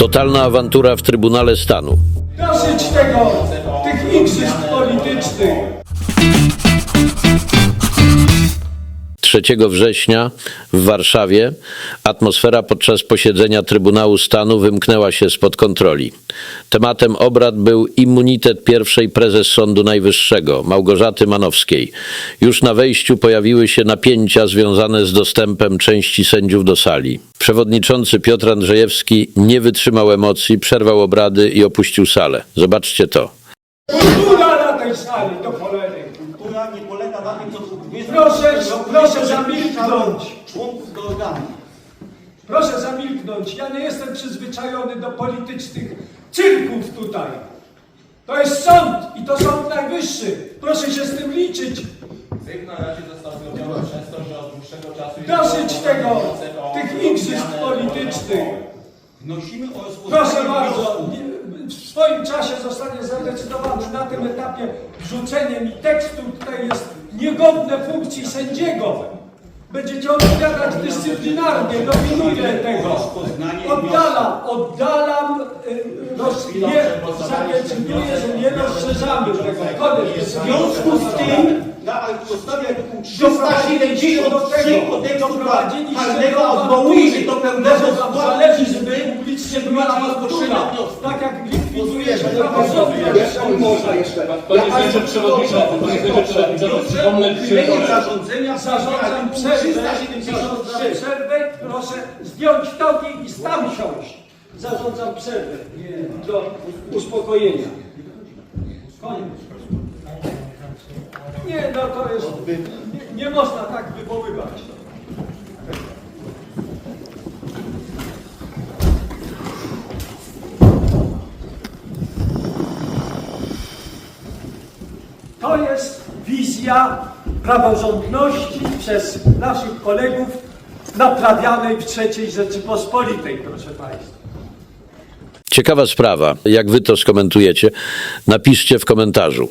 Totalna awantura w Trybunale Stanu. Dosyć tego, tych igrzysk politycznych. 3 września w Warszawie atmosfera podczas posiedzenia Trybunału Stanu wymknęła się spod kontroli. Tematem obrad był immunitet pierwszej prezes Sądu Najwyższego, Małgorzaty Manowskiej. Już na wejściu pojawiły się napięcia związane z dostępem części sędziów do sali. Przewodniczący Piotr Andrzejewski nie wytrzymał emocji, przerwał obrady i opuścił salę. Zobaczcie to. Sali, do cholery. Kultura nie polega na tym, co dwie Proszę, proszę zamilknąć. członków do organu. Proszę zamilknąć. Ja nie jestem przyzwyczajony do politycznych cyrków tutaj. To jest sąd i to sąd najwyższy. Proszę się z tym liczyć. Cykl na razie został zrobiony przez to, że od dłuższego czasu Dosyć tego, tych igrzysk politycznych. Wnosimy o rozpoznanie Proszę bardzo, w swoim czasie zostanie zadecydowany na tym etapie wrzucenie mi tekstu tutaj jest niegodne funkcji sędziego. Będziecie odpowiadać dyscyplinarnie, dominuję tego. Oddalam, oddalam, y, roz, nie, zadecyduję, że nie rozszerzamy tego. Koniec. W związku z tym, na podstawie artykułu 373 kodeksu karnego odwołuje się do pełnego składu praworządność. Można jeszcze. Panie Sędzio Przewodniczący, Panie Przewodniczący, przypomnę czy zarządzenia Zarządzam przerwę, zarządzam 373. przerwę, proszę zdjąć togi i tam siąść. Zarządzam przerwę do uspokojenia. Koniec. Nie, no to jest, nie, nie można tak wywoływać. To jest wizja praworządności przez naszych kolegów naprawianej w III Rzeczypospolitej, proszę Państwa. Ciekawa sprawa. Jak wy to skomentujecie? Napiszcie w komentarzu.